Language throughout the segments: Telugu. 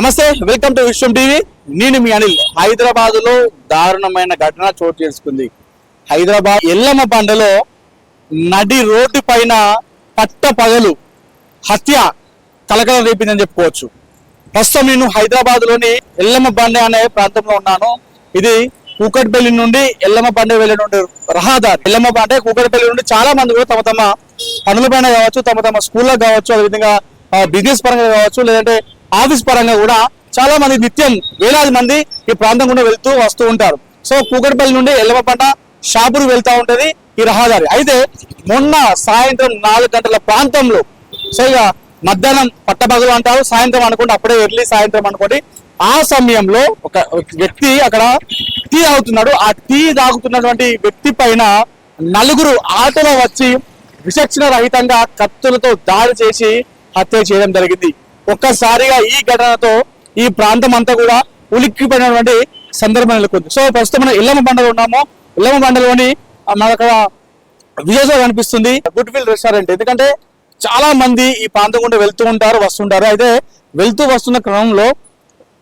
నమస్తే వెల్కమ్ టు విశ్వం టీవీ. నేను మీ అనిల్. హైదరాబాద్లో దారుణమైన ఘటన చోటు చేసుకుంది. హైదరాబాద్ ఎల్లమ్మ బండలో నడి రోడ్డు పైన పట్ట పగలు హత్య కలకల రేపిందని చెప్పుకోవచ్చు. ప్రస్తుతం నేను హైదరాబాద్లోని ఎల్లమ్మ బండ అనే ప్రాంతంలో ఉన్నాను. ఇది కూకట్పల్లి నుండి ఎల్లమ్మ బండ వెళ్ళే రహదారి. ఎల్లమ్మ బండ కూకట్పల్లి నుండి చాలా మంది కూడా తమ తమ పనుల పైన కావచ్చు తమ తమ స్కూల్లో కావచ్చు అదేవిధంగా బిజినెస్ పరంగా కావచ్చు లేదంటే ఆఫీస్ పరంగా కూడా చాలా మంది నిత్యం వేలాది మంది ఈ ప్రాంతం గుండా వెళ్తూ వస్తూ ఉంటారు. సో కూకట్పల్లి నుండి ఎల్లవపంట బండ వెళ్తూ ఉంటుంది ఉంటది ఈ రహదారి. అయితే మొన్న సాయంత్రం నాలుగు గంటల ప్రాంతంలో సో ఇక మధ్యాహ్నం పట్టపగలు అంటారు సాయంత్రం అనుకోండి అప్పుడే ఎర్లీ సాయంత్రం అనుకోండి ఆ సమయంలో ఒక వ్యక్తి అక్కడ టీ తాగుతున్నాడు. ఆ టీ తాగుతున్నటువంటి వ్యక్తి పైన నలుగురు ఆటలో వచ్చి విచక్షణ రహితంగా కత్తులతో దాడి చేసి హత్య చేయడం జరిగింది. ఒక్కసారిగా ఈ ఘటనతో ఈ ప్రాంతం అంతా కూడా ఉలిక్కిపోయినటువంటి సందర్భం నెలకొంది. సో ప్రస్తుతం మనం ఇల్లమ్మ బండలో ఉన్నాము. ఇల్లమ్మ బండలోని మన మనకు అక్కడ విజయసో కనిపిస్తుంది. Goodwill restaurant. ఎందుకంటే చాలా మంది ఈ ప్రాంతం గుండా వెళ్తూ ఉంటారు వస్తుంటారు. అయితే వెళ్తూ వస్తున్న క్రమంలో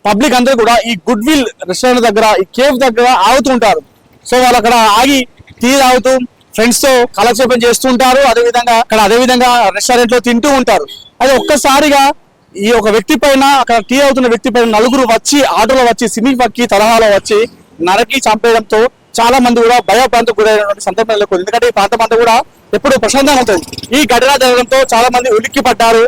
పబ్లిక్ అందరూ కూడా ఈ గుడ్ విల్ రెస్టారెంట్ దగ్గర ఈ కేఫ్ దగ్గర ఆగుతూ ఉంటారు. సో వాళ్ళు అక్కడ ఆగి టీ తాగుతూ ఫ్రెండ్స్తో కాలక్షేపం చేస్తూ ఉంటారు. అదే విధంగా అక్కడ అదే విధంగా రెస్టారెంట్లో తింటూ ఉంటారు. అది ఒక్కసారిగా ఈ ఒక వ్యక్తి పైన అక్కడ టీ అవుతున్న వ్యక్తి పైన నలుగురు వచ్చి ఆటోలో వచ్చి సినీ పక్కి తరహాలో వచ్చి నరకి చంపేయడంతో చాలా మంది కూడా భయభ్రాంతికి గురైనటువంటి సందర్భం నెలకొంది. ఎందుకంటే ఈ ప్రాంతం అంతా కూడా ఎప్పుడు ప్రశాంతంగా ఉంటుంది. ఈ ఘటన జరగడంతో చాలా మంది ఉలిక్కి పడ్డారు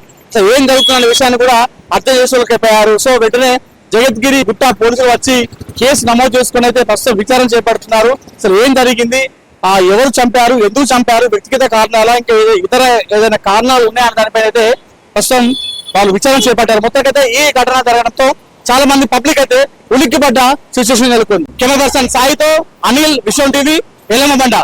ఏం జరుగుతున్న విషయాన్ని కూడా అర్థం చేసుకోలేకపోయారు. సో వెంటనే జగద్గిరి గుట్ట పోలీసులు వచ్చి కేసు నమోదు చేసుకుని అయితే ప్రస్తుతం విచారణ చేపడుతున్నారు. అసలు ఏం జరిగింది? ఆ ఎవరు చంపారు? ఎందుకు చంపారు? వ్యక్తిగత కారణాలా? ఇంకా ఇతర ఏదైనా కారణాలు ఉన్నాయన్న దానిపైన అయితే ప్రస్తుతం వాళ్ళు విచారణ చేపట్టారు. మొత్తానికైతే ఈ ఘటన జరగడంతో చాలా మంది పబ్లిక్ అయితే ఉలిక్కిపడ్డ సిచ్యువేషన్ నెలకొంది. కెమెరా పర్సన్ సాయితో అనిల్ విశ్వం టీవీ ఎల్లమ్మ బండ.